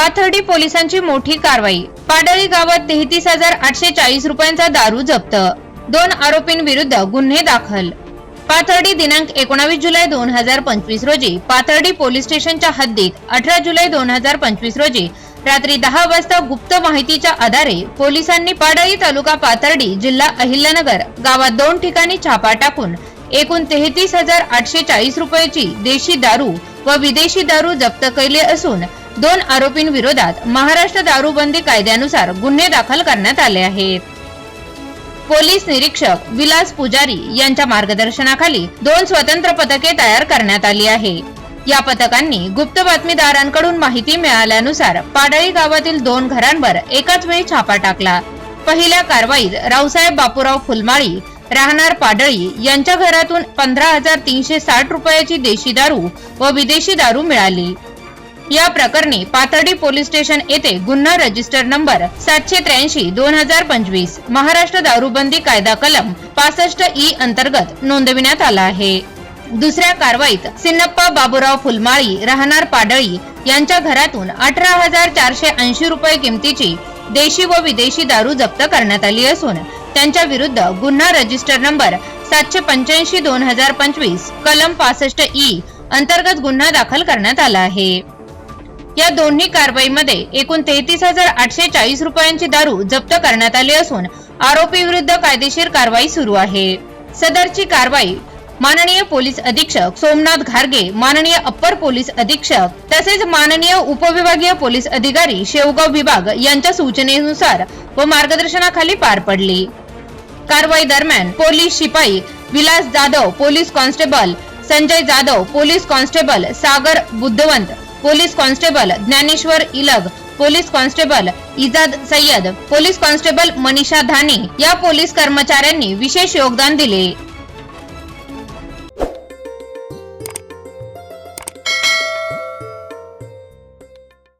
पाथर्डी पोलिसांची मोठी कारवाई. पाडळी गावात तेहतीस हजार आठशे चाळीस रुपयांचा दारू जप्त. दोन आरोपींविरुद्ध गुन्हे दाखल. पाथर्डी दिनांक एकोणावीस जुलै दोन हजार पंचवीस रोजी पाथर्डी पोलीस स्टेशनच्या हद्दीत अठरा जुलै दोन हजार पंचवीस रोजी रात्री दहा वाजता गुप्त माहितीच्या आधारे पोलिसांनी पाडळी तालुका पाथर्डी जिल्हा अहिल्यानगर गावात दोन ठिकाणी छापा टाकून एकूण तेहतीस हजार आठशे चाळीस रुपयाची देशी दारू व विदेशी दारू जप्त केले असून दोन आरोपींविरोधात महाराष्ट्र दारूबंदी कायद्यानुसार गुन्हे दाखल करण्यात आले आहेत. पोलीस निरीक्षक विलास पुजारी यांच्या मार्गदर्शनाखाली दोन स्वतंत्र पथके तयार करण्यात आली आहे. या पथकांनी गुप्त बातमीदारांकडून माहिती मिळाल्यानुसार पाडळी गावातील दोन घरांवर एकाच वेळी छापा टाकला. पहिल्या कारवाईत रावसाहेब बापूराव फुलमाळी राहणार पाडळी यांच्या घरातून पंधरा हजार तीनशे साठ रुपयाची देशी दारू व विदेशी दारू मिळाली. या प्रकरणी पाथर्डी पोलीस स्टेशन येथे गुन्हा रजिस्टर नंबर सातशे त्र्याऐंशी दोन हजार पंचवीस महाराष्ट्र दारूबंदी कायदा कलम पासष्ट ई अंतर्गत नोंदविण्यात आला आहे. दुसऱ्या कारवाईत सिन्नप्पा बाबुराव फुलमाळी राहणार पाडळी यांच्या घरातून अठरा हजार चारशे ऐंशी रुपये किमतीची देशी व विदेशी दारू जप्त करण्यात आली असून त्यांच्या विरुद्ध गुन्हा रजिस्टर नंबर सातशे पंच्याऐंशी दोन हजार पंचवीस कलम पासष्ट ई अंतर्गत गुन्हा दाखल करण्यात आला आहे. या दोन्ही कारवाईमध्ये एकूण तेहतीस हजार आठशे चाळीस रुपयांची दारू जप्त करण्यात आली असून आरोपी विरुद्ध कायदेशीर कारवाई सुरू आहे. सदरची कारवाई माननीय पोलीस अधीक्षक सोमनाथ घारगे माननीय अप्पर पोलीस अधीक्षक तसेच माननीय उपविभागीय पोलीस अधिकारी शेवगाव विभाग यांच्या सूचनेनुसार व मार्गदर्शनाखाली पार पडली. कारवाई दरम्यान पोलीस शिपाई Vilas Jadhav police constable Sanjay Jadhav police constable Sagar Buddhavant police constable Dnyaneshwar Ilag police constable Ijad Sayyad police constable Manisha धाने या पोलीस कर्मचाऱ्यांनी विशेष योगदान दिले.